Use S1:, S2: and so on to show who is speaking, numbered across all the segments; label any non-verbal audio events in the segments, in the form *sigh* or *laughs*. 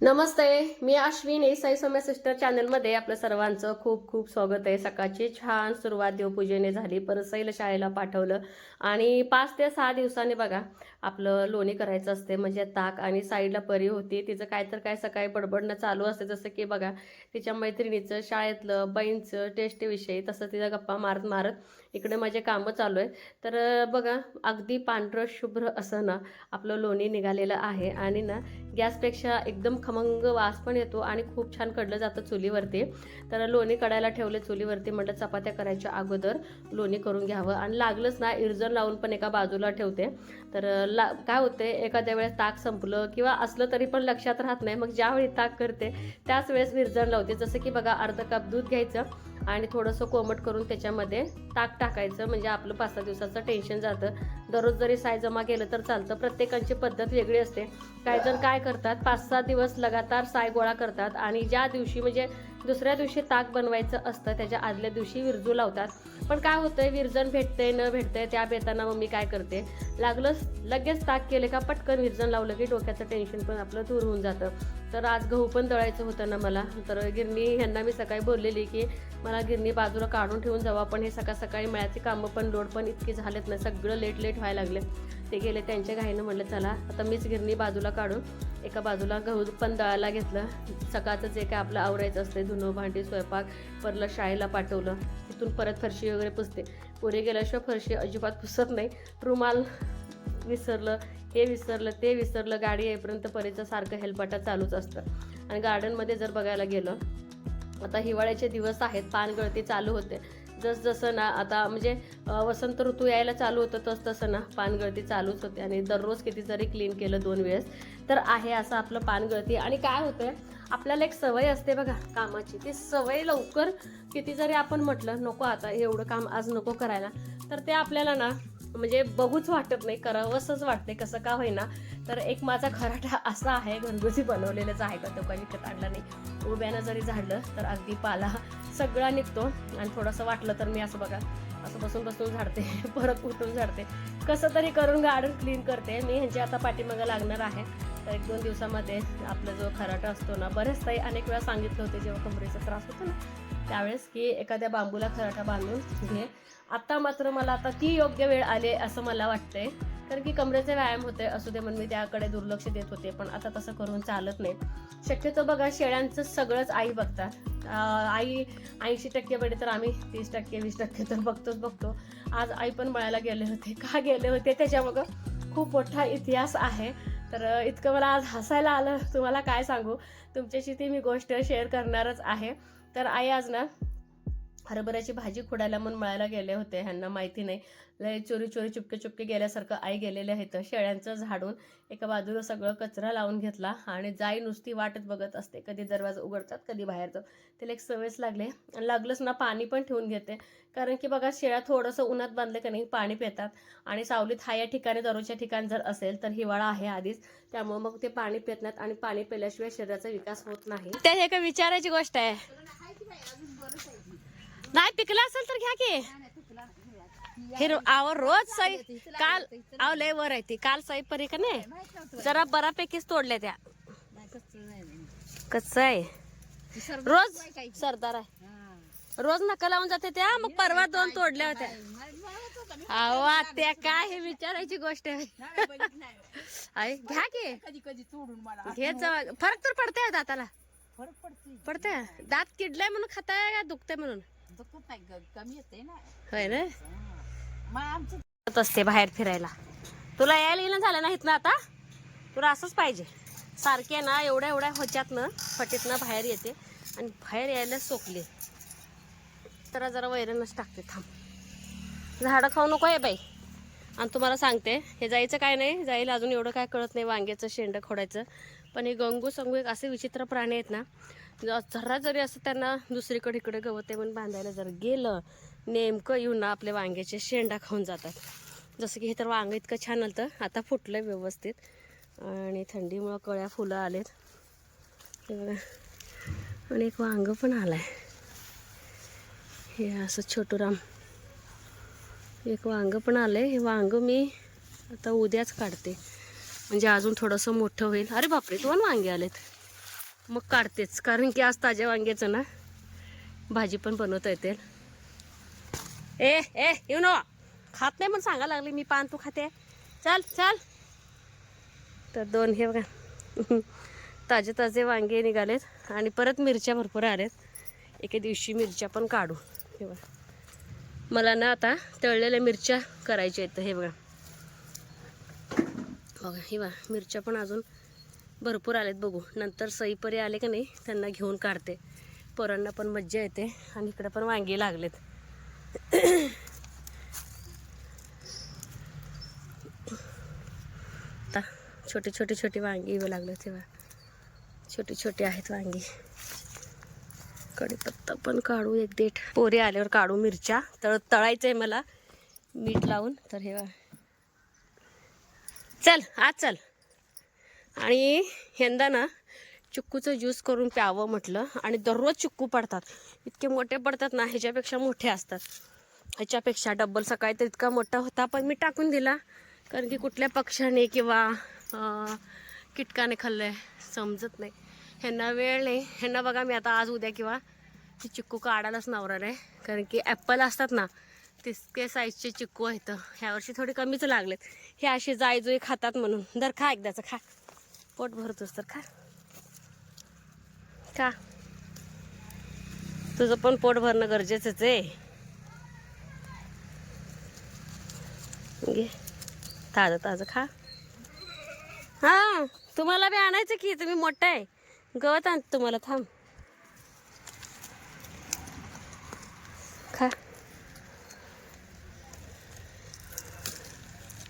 S1: नमस्ते मी अश्विनी साई सौम्य सिस्टर चॅनलमध्ये आपलं सर्वांचं खूप खूप स्वागत आहे. सकाळची छान सुरुवात देवपूजेने झाली. परत सैल शाळेला पाठवलं. आणि पाच ते सहा दिवसांनी बघा आपलं लोणी करायचं असते म्हणजे ताक आणि साईडला परी होती तिचं काय तर काय सकाळी बडबडणं चालू असते जसं की बघा तिच्या मैत्रिणीचं शाळेतलं बहीणचं टेस्टविषयी तसं तिचा गप्पा मारत मारत इकडे माझे कामं चालू आहे तर बघा अगदी पांढरं शुभ्र असं ना आपलं लोणी निघालेलं आहे आणि ना गॅसपेक्षा एकदम खमंग वास पण येतो आणि खूप छान कडलं जातं चुलीवरती. तर लोणी कडायला ठेवले चुलीवरती म्हटलं चपात्या करायच्या अगोदर लोणी करून घ्यावं. आणि लागलंच ना इर्जन लावून पण एका बाजूला ठेवते. तर ला काय होते एखाद्या वेळेस ताक संपलं किंवा असलं तरी पण लक्षात राहत नाही मग ज्यावेळी ताक करते त्याच वेळेस विरजण लावते. जसं की बघा अर्धा कप दूध घ्यायचं आणि थोडंसं कोमट करून त्याच्यामध्ये ताक टाकायचं. म्हणजे आपलं पाच सहा दिवसाचं टेन्शन जातं. दररोज जरी साय जमा केलं तर चालतं. प्रत्येकांची पद्धत वेगळी असते. काही जण काय करतात पाच सहा दिवस लगातार साय गोळा करतात आणि ज्या दिवशी म्हणजे दुसऱ्या दिवशी ताक बनवायचं असतं त्याच्या आदल्या दिवशी विरजू लावतात. पण काय होतंय विरजण भेटतंय न भेटतंय त्या बेताना मग मी काय करते? लागलंच लगेच ताक केले का पटकन विरजण लावलं की डोक्याचं टेन्शन पण आपलं दूर होऊन जातं. तर आज गहू पण दळायचं होतं ना मला. तर गिरणी ह्यांना मी सकाळी बोललेली की मला गिरणी बाजूला काढून ठेवून जावं पण हे सकाळ सकाळी मळ्याची कामं पण लोड पण इतकी झालेत ना सगळं लेट लेट व्हायला लागले. ते गेले त्यांच्या घाईनं म्हटलं चला आता मीच गिरणी बाजूला काढून एका बाजूला गहू पण दळायला घेतलं. सकाळचं जे काय आपलं आवरायचं असते धुणं भांडी स्वयंपाक परलं शाळेला पाठवलं. तिथून परत फरशी वगैरे पुसते. पुढे गेल्याशिवाय फरशी अजिबात पुसत नाही. रुमाल विसरलं हे विसरलं ते विसरलं गाडी येईपर्यंत परीचं सारखं हेलपाटा चालूच असतं. आणि गार्डनमध्ये जर बघायला गेलं आता हिवाळ्याचे दिवस आहेत पानगळती चालू होते. जसजसं ना आता म्हणजे वसंत ऋतू यायला चालू होतं तस तसं ना पानगळती चालूच होते आणि दररोज किती जरी क्लीन केलं दोन वेळेस. तर आहे असं आपलं पानगळती. आणि काय होतंय आपल्याला एक सवय असते बघा कामाची. ती सवय लवकर किती जरी आपण म्हटलं नको आता एवढं काम आज नको करायला. तर ते आपल्याला ना म्हणजे बघूच वाटत नाही करावंसंच वाटते कसं का होईना. तर एक माझा खराटा *laughs* असा आहे घरगुती बनवलेलाच आहे का तो काही विकत आणला नाही. उभ्यानं जरी झाडलं तर अगदी पाला सगळा निघतो. आणि थोडंसं वाटलं तर मी असं बघा असं बसून बसून झाडते *laughs* परत उठून झाडते. कसं तरी करून गार्डन क्लीन करते. मी ह्यांची आता पाठीमागं लागणार आहे. तर एक दोन दिवसामध्ये आपला जो खराटा असतो ना बरेच काही अनेक वेळा सांगितलं होते जेव्हा कमरेचा त्रास होतो ना त्यावेळेस की एखाद्या बांबूला खराटा बांधून घे. आता मात्र मला आता ती योग्य वेळ आली असं मला वाटतंय. कारण की कमरेचे व्यायाम होते असू दे म्हणून मी त्याकडे दुर्लक्ष देत होते पण आता तसं करून चालत नाही. शक्यतो बघा शेळ्यांचं सगळंच आई बघतात. आई ऐंशी टक्के बडे तर आम्ही तीस टक्के वीस टक्के तर बघतोच बघतो. आज आई पण मळायला गेले होते का गेले होते त्याच्यामागं? खूप मोठा इतिहास आहे. तर इतकं मला आज हसायला आलं. तुम्हाला काय सांगू? तुमच्याशी ती मी गोष्ट शेअर करणारच आहे. तर आई आज ना हरभऱ्याची भाजी खुडायला म्हणून मळायला गेले होते ह्यांना माहिती नाही. लय चोरी चोरी चुपके चुपके गेल्यासारखं आई गेलेले आहेत शेळ्यांचं झाडून एका बाजूला सगळं कचरा लावून घेतला आणि जाई नुसती वाटत बघत असते. कधी दरवाजा उघडतात कधी बाहेर बाहेरचं त्याला एक सवयच लागले. आणि लागलंच ना पाणी पण ठेवून घेते. कारण की बघा शेळ्या थोडंसं उन्हात बांधले का नाही पाणी पितात. आणि सावलीत हा या ठिकाणी दररोजच्या ठिकाणी जर असेल तर हिवाळा आहे आधीच. त्यामुळे मग ते पाणी पित नाहीत आणि पाणी पिल्याशिवाय शरीराचा विकास होत नाही. त्या हे काय विचारायची गोष्ट आहे. नाही पिकलं असेल तर घ्या की. हिर आव रोज सई काल आव लय वर आहे ती. काल सई परी का नाही? जरा बऱ्यापैकीच तोडल्या त्या. कच्च आहे? रोज सरदार आहे. रोज नका लावून जाते त्या मग परवा दोन तोडल्या होत्या. अहो त्या काय हे विचारायची गोष्ट आहे. घ्या की. जावा फरक तर पडतंय दाताला
S2: फरक पडते
S1: पडतंय दात किडलाय म्हणून खाताय का दुखतंय म्हणून?
S2: दुखत नाही ग- कमी येते ना.
S1: होय ना?
S2: मग आमचं
S1: जात असते बाहेर फिरायला. तुला यायला येणं झालं नाहीत ना आता? तुला असंच पाहिजे. सारखे ना एवढ्या एवढ्या ह्याच्यातनं फटीतनं बाहेर येते आणि बाहेर यायला सोकले तर जरा वैरणच टाकते थांब. झाडं खाऊ नको आहे बाई. आणि तुम्हाला सांगते हे जायचं काय नाही जाईल अजून एवढं काय कळत नाही वांग्याचं शेंड खोडायचं. पण हे गंगू संगू एक असे विचित्र प्राणी आहेत ना जरा जरी असं त्यांना दुसरीकडे इकडे गवत आहे म्हणून बांधायला जर गेलं नेमकं येऊन ना आपल्या वांग्याचे शेंडा खाऊन जातात. जसं की हे तर वांग इतकं छान आलं आता फुटलं आहे व्यवस्थित. आणि थंडीमुळं कळ्या फुलं आलेत. आणि एक वांग पण आलं आहे हे असं छोटूराम. एक वांग पण आलं आहे हे वांग मी आता उद्याच काढते. म्हणजे अजून थोडंसं मोठं होईल. अरे बापरे दोन वांगे आलेत. मग काढतेच कारण की आज ताज्या वांग्याचं ना भाजी पण बनवता येते. ए ए येऊ नो खात नाही पण सांगा लागली मी पान तू खाते. चल चल. तर दोन हे बघा. *laughs* ताजे ताजे वांगे निघालेत आणि परत मिरच्या भरपूर आल्यात. एके दिवशी मिरच्या पण काढू. हे बघा. मला ना आता तळलेल्या मिरच्या करायच्या आहेत हे बघा. बघा हे बा मिरच्या पण अजून भरपूर आलेत बघू. नंतर सईपरी आले का नाही त्यांना घेऊन काढते. पोरांना पण मज्जा येते आणि इकडे पण वांगी लागलेत. आता छोटे छोटे छोटे वांगी येऊ लागले तेव्हा छोटी छोटी आहेत वांगी. कढीपत्ता पण काढू एक देठ. पोरे आल्यावर काढू मिरच्या. तळ तळायचं आहे मला. मीठ लावून. तर हे बघा. चल आज चल. आणि यंदा ना चिक्कूचं ज्यूस करून प्यावं म्हटलं आणि दररोज चिक्कू पडतात. इतके मोठे पडतात ना ह्याच्यापेक्षा मोठे असतात. ह्याच्यापेक्षा डब्बल सकाळी तर इतका मोठा होता पण मी टाकून दिला. कारण की कुठल्या पक्ष्याने किंवा किटकाने कीटकाने खाल्लं आहे समजत नाही. ह्यांना वेळ नाही. ह्यांना बघा मी आता आज उद्या किंवा ती चिक्कू काढायलाच नवणार आहे कारण की ॲपल असतात ना तितके साईजचे चिक्कू आहेत. ह्या वर्षी थोडे कमीच लागलेत. हे असे जायजुई खातात म्हणून. दर खा एकदाचं खा. पोट भरतोस तर खा. खा. तुझं पण पोट भरणं गरजेचंच आहे. घे. ताजं ताजं खा. हा तुम्हाला बी आणायचं की तुम्ही मोठं आहे. गवत आण तुम्हाला थांब.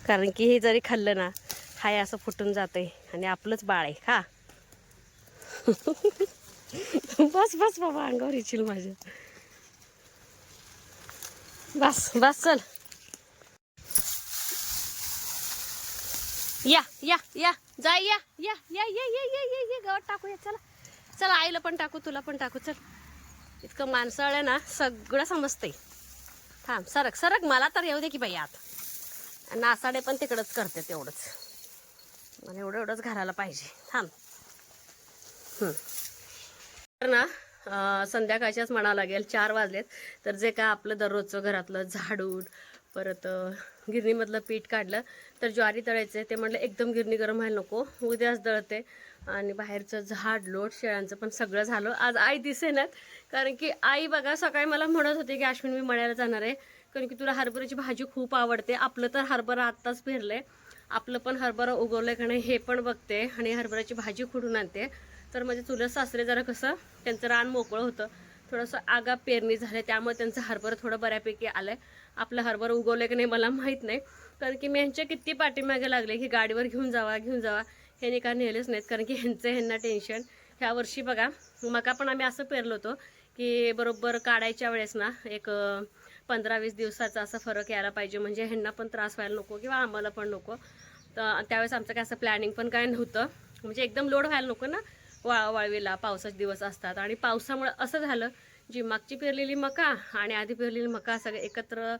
S1: कारण की हे जरी खाल्लं ना हाय असं फुटून जाते आणि आपलंच बाळ आहे खा बस बस बाबा अंगावर येशील माझ्या. बस बस चल. या या या जा या या या या या या या या गवत टाकूया चला. चला आईला पण टाकू तुला पण टाकू चल. इतकं माणसाळ आहे ना सगळं समजतंय. थांब सरक सरक मला तर येऊ दे की बाई आत. नासाडे पण तिकडंच करते तेवढंच. मला एवढं एवढंच घालायला पाहिजे. थांब. तर ना संध्याकाळच्याच म्हणावं लागेल चार वाजलेत. तर जे काय आपलं दररोजचं घरातलं झाडून परत गिरणीमधलं पीठ काढलं तर ज्वारी तळायचं ते म्हटलं एकदम गिरणी गरम व्हायला नको. उद्याच दळते. आणि बाहेरचं झाड लोट शेळ्यांचं पण सगळं झालं. आज आई दिसेनात कारण की आई बघा सकाळी मला म्हणत होती की अश्विन मी मळ्याला जाणार आहे. कारण की तुला हरभऱ्याची भाजी खूप आवडते. आपलं तर हरभरा आत्ताच पेरलंय. आपलं पण हरभरा उगवलंय का नाही हे पण बघते आणि हरभऱ्याची भाजी खुडून आणते. तर माझे चुलत सासरे जरा कसं त्यांचं रान मोकळं होतं. थोडंसं आगा पेरणी झाले त्यामुळे त्यांचं हरभरा थोडं बऱ्यापैकी आलंय. आपलं हरभरा उगवलं की नाही मला माहीत नाही. कारण की मी यांच्या किती पाठीमागे लागले की गाडीवर घेऊन जावा घेऊन जावा. ह्यांनी का नेलेच नाहीत कारण की ह्यांचं ह्यांना टेन्शन ह्या वर्षी बघा मका पण आम्ही असं पेरलो होतो की बरोबर काढायच्या वेळेस ना एक पंधरा वीस दिवसाचा असा फरक यायला पाहिजे. म्हणजे ह्यांना पण त्रास व्हायला नको किंवा आम्हाला पण नको. तर त्यावेळेस आमचं काय असं प्लॅनिंग पण काय नव्हतं. म्हणजे एकदम लोड व्हायला नको ना वा वाळवीला पावसाचे दिवस असतात. आणि पावसामुळे असं झालं जी मागची पेरलेली मका आणि आधी पेरलेली मका सगळे एकत्र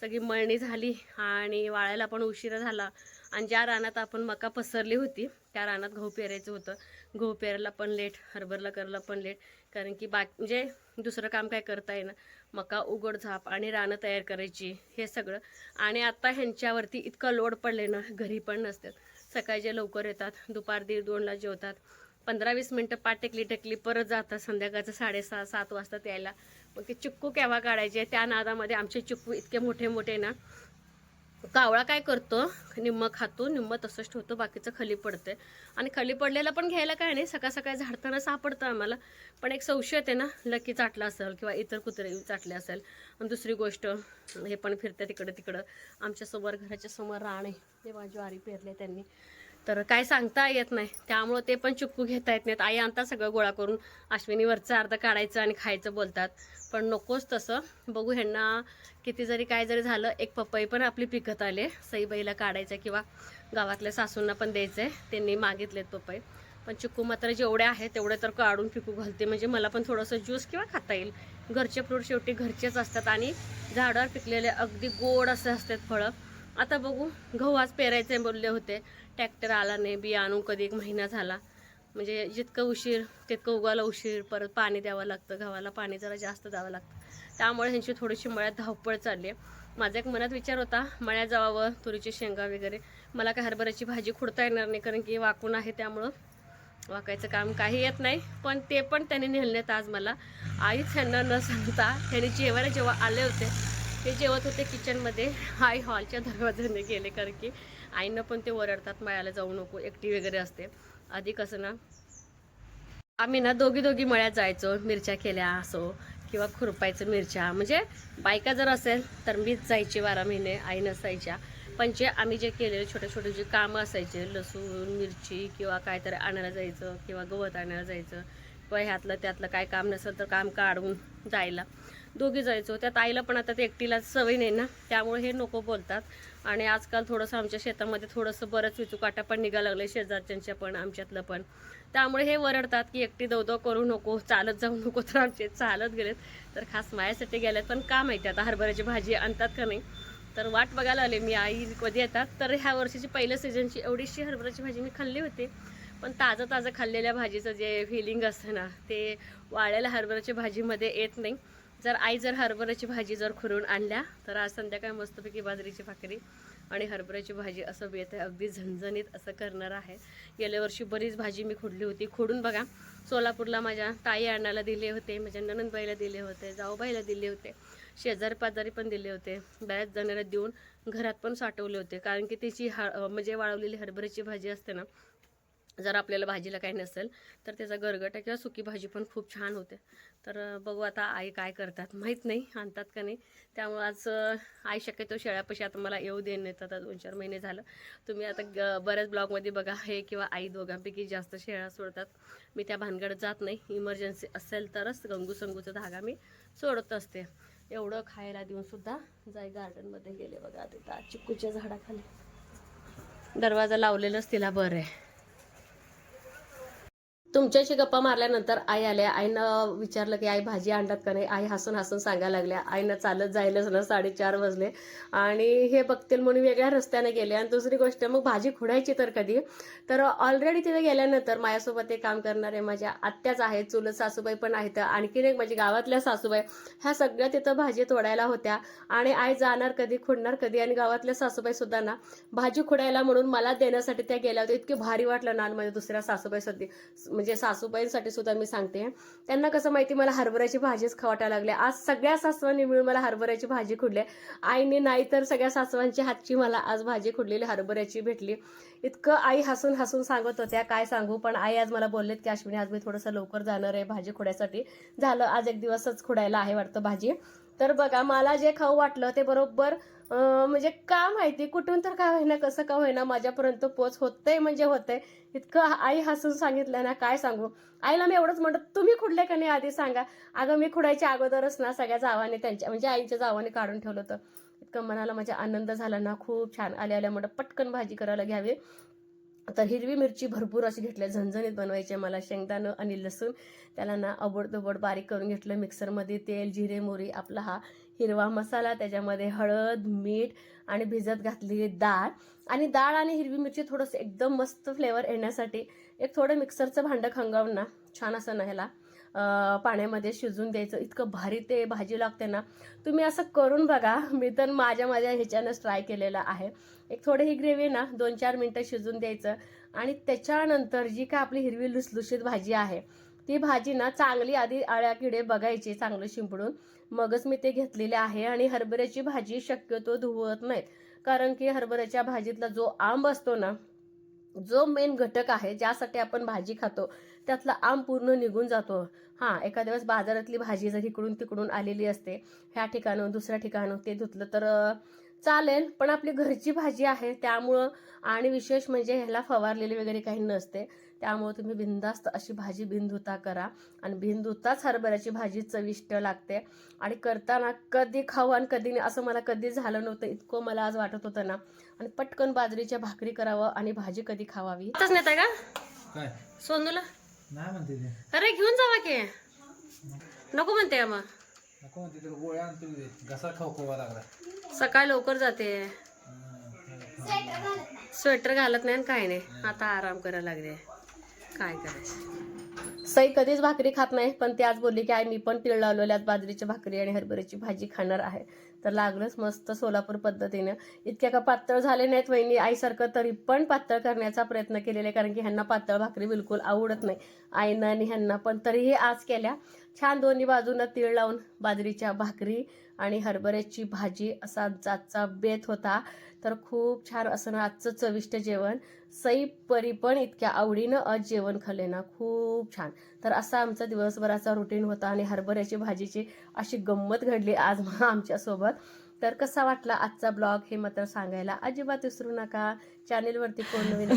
S1: सगळी मळणी झाली आणि वाळायला पण उशिरा झाला. आणि ज्या रानात आपण मका पसरली होती त्या रानात गहू पेरायचं होतं. गहू पेरायला पण लेट हरभरला करायला पण लेट कारण की बाकी म्हणजे दुसरं काम काय करता येईना. मका उघड झाप आणि रानं तयार करायची हे सगळं. आणि आता ह्यांच्यावरती इतकं लोड पडले ना घरी पण नसतात. सकाळी जे लवकर येतात दुपार दीड दोनला जेवतात. पंधरा वीस मिनटं पाठ टेकली टेकली परत जातात संध्याकाळचं साडेसहा सात वाजता यायला मग ते चिक्कू केव्हा काढायचे? त्या नादामध्ये आमचे चिक्कू इतके मोठे मोठे ना कावळा काय करतो? निम्म खातो निम्म तसंच ठेवतो बाकीचं खाली पडतंय. आणि खाली पडलेलं पण घ्यायला काय नाही सकाळ सकाळी झाडताना सापडतं आम्हाला. पण एक संशय येते ना लकी चाटला असेल किंवा इतर कुत्रे चाटले असेल. आणि दुसरी गोष्ट हे पण फिरते तिकडं तिकडं. आमच्यासमोर घराच्या समोर राण आहे तेव्हा ज्वारी पेरले त्यांनी. तर काय सांगता येत नाही. त्यामुळं ते पण चिक्कू घेता येत नाहीत. आई आणता सगळं गोळा करून. अश्विनीवरचं अर्ध काढायचं आणि खायचं बोलतात. पण नकोच तसं. बघू ह्यांना किती जरी काय जरी झालं एक पपई पण आपली पिकत आले. सईबाईला काढायचं किंवा गावातल्या सासूंना पण द्यायचं आहे त्यांनी मागितलेत पपई. पण चिक्कू मात्र जेवढे आहेत तेवढे तर काढून पिकू घालते. म्हणजे मला पण थोडंसं ज्यूस किंवा खाता येईल. घरचे फ्रूट शेवटी घरचेच असतात आणि झाडावर पिकलेले अगदी गोड असे असतात फळं. आता बघू गहू आज पेरायचे बोलले होते. ट्रॅक्टर आला नाही बी आणून कधी एक महिना झाला. म्हणजे जितकं उशीर तितकं उगाला उशीर परत पाणी द्यावं लागतं गव्हाला पाणी जरा जास्त द्यावं लागतं. त्यामुळे ह्यांची थोडीशी मळ्यात धावपळ चालली आहे. माझा एक मनात विचार होता मळ्यात जावावं तुरीची शेंगा वगैरे. मला काय हरभऱ्याची भाजी खुडता येणार नाही कारण की वाकून आहे त्यामुळं वाकायचं काम काही येत नाही. पण ते पण त्यांनी नेलण्यात आज मला. आईच ह्यांना न सांगता त्यांनी जेवायला जेव्हा आले होते ते जेवत होते किचनमध्ये आई हॉलच्या दरवाजाने गेले कारण की आईनं पण ते ओरडतात मळ्याला जाऊ नको एकटी वगैरे असते. आधी कसं ना आम्ही ना दोघी दोघी मळ्यात जायचो मिरच्या केल्या असो किंवा खुरपायचं मिरच्या. म्हणजे बायका जर असेल तर मीच जायची बारा महिने आई नसायच्या. पण जे आम्ही जे केलेले छोटे छोटे जे कामं असायचे लसूण मिरची किंवा काहीतरी आणायला जायचं किंवा गवत आणायला जायचं किंवा ह्यातलं त्यातलं काय काम नसेल तर काम काढून जायला. दोघी जायचो. त्यात आईला पण आता ते एकटीला सवय नाही ना त्यामुळे हे नको बोलतात. आणि आजकाल थोडंसं आमच्या शेतामध्ये थोडंसं बरंच विचूकाटा पण निघायला लागलं शेजारच्यांच्या पण आमच्यातलं पण. त्यामुळे हे वरडतात की एकटी दौदौ करू नको चालत जाऊ नको तर आमचे चालत गेलेत. तर खास मायासाठी गेलेत पण का माहिती आता हरभऱ्याची भाजी आणतात का नाही? तर वाट बघायला आले मी आई कधी येतात? तर ह्या वर्षीची पहिल्या सीझनची एवढीशी हरभऱ्याची भाजी मी खाल्ली होती. पण ताजं ताजं खाल्लेल्या भाजीचं जे फिलिंग असतं ना ते वाळलेल्या हरभऱ्याच्या भाजीमध्ये येत नाही. जर आई जर हरभऱ्याची भाजी जर खुरून आणल्या तर आज संध्याकाळी मस्तपैकी बाजरीची भाकरी आणि हरभऱ्याची भाजी असं बेत आहे अगदी झणझणीत असं करणार आहे. गेल्या वर्षी बरीच भाजी मी खुडली होती. खोडून बघा सोलापूरला माझ्या ताई आणायला दिले होते माझ्या ननंदबाईला दिले होते जाऊबाईला दिले होते शेजारी पाजारी पण दिले होते. बऱ्याच जणांना देऊन घरात पण साठवले होते. कारण की त्याची हा म्हणजे वाळवलेली हरभऱ्याची भाजी असते ना जर आपल्याला भाजीला काही नसेल तर त्याचा गरगटा किंवा सुकी भाजी पण खूप छान होते. तर बघू आता आई काय करतात माहीत नाही आणतात का नाही. त्यामुळं आज आई शक्यतो शेळ्यापाशी आता मला येऊ दे नाही आता दोन चार महिने झालं. तुम्ही आता ग बऱ्याच ब्लॉगमध्ये बघा हे किंवा आई दोघांपैकी जास्त शेळ्या सोडतात. मी त्या भानगडत जात नाही. इमर्जन्सी असेल तरच गंगू संगूचा धागा मी सोडत असते. एवढं खायला देऊन सुद्धा जाई गार्डनमध्ये गेले बघा. तिथं चिक्कूच्या झाडाखाली. दरवाजा लावलेलाच तिला बरं आहे. तुमच्याशी गप्पा मारल्यानंतर आई आल्या. आईनं विचारलं की आई भाजी आणतात का नाही? आई हसून हसून सांगायला लागल्या. आईनं चालत जायलाच ना साडेचार वाजले. आणि हे बघतील म्हणून वेगळ्या रस्त्याने गेले. आणि दुसरी गोष्ट मग भाजी खुडायची तर कधी? तर ऑलरेडी तिथे गेल्यानंतर माझ्यासोबत ते काम करणारे माझ्या आत्याच आहेत चुलत सासूबाई पण आहेत. आणखीन एक माझी गावातल्या सासूबाई. ह्या सगळ्या तिथं भाजी तोडायला होत्या. आणि आई जाणार कधी खुडणार कधी? आणि गावातल्या सासूबाई सुद्धा ना भाजी खुडायला म्हणून मला देण्यासाठी त्या गेल्या होत्या. इतकी भारी वाटलं ना माझ्या दुसऱ्या सासूबाई सध्या म्हणजे सासूबाईंसाठी सुद्धा मी सांगते. त्यांना कसं माहिती मला हरभऱ्याची भाजीच खवाटायला लागली आज सगळ्या सासवांनी मिळून मला हरभऱ्याची भाजी खुडली आईने नाही तर सगळ्या सासवांची हातची मला आज भाजी खुडलेली हरभऱ्याची भेटली. इतकं आई हसून हसून सांगत होत्या काय सांगू? पण आई आज मला बोललेत की अश्विनी आज मी थोडंसं लवकर जाणार आहे भाजी खुडायसाठी. झालं आज एक दिवसच खुडायला आहे वाटतं भाजी. तर बघा मला जे खाऊ वाटलं ते बरोबर म्हणजे का माहिती? कुठून तर का होईना कसं का होईना माझ्यापर्यंत पोच होतंय म्हणजे होतंय. इतकं आई हसून सांगितलं ना काय सांगू? आईला मी एवढंच म्हणत तुम्ही खुडले का नाही आधी सांगा. अगं मी खुडायच्या अगोदरच ना सगळ्या जावाने त्यांच्या म्हणजे आईच्या जावाने काढून ठेवलं होतं. इतकं मनाला माझ्या आनंद झाला ना खूप छान. आल्या आल्या म्हणत पटकन भाजी करायला घ्यावी. तर हिरवी मिरची भरपूर अशी घेतल्या झणझणीत बनवायचे मला शेंगदाणं आणि लसूण. त्याला ना अबोडदोबड बारीक करून घेतलं मिक्सरमध्ये तेल जिरे मोरी आपला हा हिरवा मसाला त्याच्यामध्ये हळद मीठ आणि भिजत घातलेली डाळ. आणि डाळ आणि हिरवी मिरची थोडंसं एकदम मस्त फ्लेवर येण्यासाठी एक थोडं मिक्सरचं भांडं खंगावून ना छान असं ना ह्याला पाण्यामध्ये शिजून द्यायचं. इतकं भारी ते भाजी लागते ना. तुम्ही असं करून बघा. मी तर माझ्या माझ्या ह्याच्यानंच ट्राय केलेलं आहे. एक थोडी ही ग्रेव्ही ना दोन चार मिनटं शिजून द्यायचं. आणि त्याच्यानंतर जी काय आपली हिरवी लुसलुशीत भाजी आहे ती भाजी ना चांगली आधी आळ्या किडे बघायची चांगलं शिंपडून. मगच मी ते घेतलेले आहे आणि हरभऱ्याची भाजी शक्यतो धुवत नाहीत. कारण की हरभऱ्याच्या भाजीतला जो आंब असतो ना जो मेन घटक आहे ज्यासाठी आपण भाजी खातो त्यातला आंब पूर्ण निघून जातो. हां एखाद्या वेळेस बाजारातली भाजी जर इकडून तिकडून आलेली असते ह्या ठिकाणं दुसऱ्या ठिकाणं ते धुतलं तर चालेल. पण आपली घरची भाजी आहे त्यामुळं आणि विशेष म्हणजे ह्याला फवारलेली वगैरे काही नसते. त्यामुळे तुम्ही बिनधास्त अशी भाजी बिनधुता करा. आणि बिनधुताच हरभऱ्याची भाजी चविष्ट लागते. आणि करताना कधी खाऊ आणि कधी नाही असं मला कधी झालं नव्हतं. इतकं मला आज वाटत होतं ना. आणि पटकन बाजरीच्या भाकरी करावं आणि भाजी कधी खावावी. आताच नेता का?
S3: काय?
S1: सोनूला?
S3: नाही म्हणते ते.
S1: अरे घेऊन जावा की. नको म्हणते का मग?
S3: नको म्हणते तर गोळ्या आणतो की ते. घसा खवखवा लागला.
S1: सकाळी लवकर जाते. स्वेटर घालत नाही आणि काय नाही. आता आराम करायला लागले. काय करायचं? सई कधीच भाकरी खात नाही पण ती आज बोलली की आई मी पण तीळ लावलेल्यात बाजरीची भाकरी आणि हरभऱ्याची भाजी खाणार आहे. तर लागलंच मस्त सोलापूर पद्धतीनं. इतक्या का पातळ झाले नाहीत वहिनी? आईसारखं तरी पण पातळ करण्याचा प्रयत्न केलेला आहे कारण की ह्यांना पातळ भाकरी बिलकुल आवडत नाही. आईनं आणि ह्यांना पण तरीही आज केल्या. छान दोन्ही बाजूनं तीळ लावून बाजरीच्या भाकरी आणि हरभऱ्याची भाजी असा जातचा बेत होता. तर खूप छान असं ना आजचं चविष्ट जेवण. सई परी पण इतक्या आवडीनं आज जेवण खाल्ले ना खूप छान. तर असा आमचा दिवसभराचा रुटीन होता आणि हरभऱ्याची भाजीची अशी गंमत घडली आज *laughs* आमच्यासोबत. तर कसा वाटला आजचा ब्लॉग हे मात्र सांगायला अजिबात विसरू नका. चॅनेलवरती कोण नवीन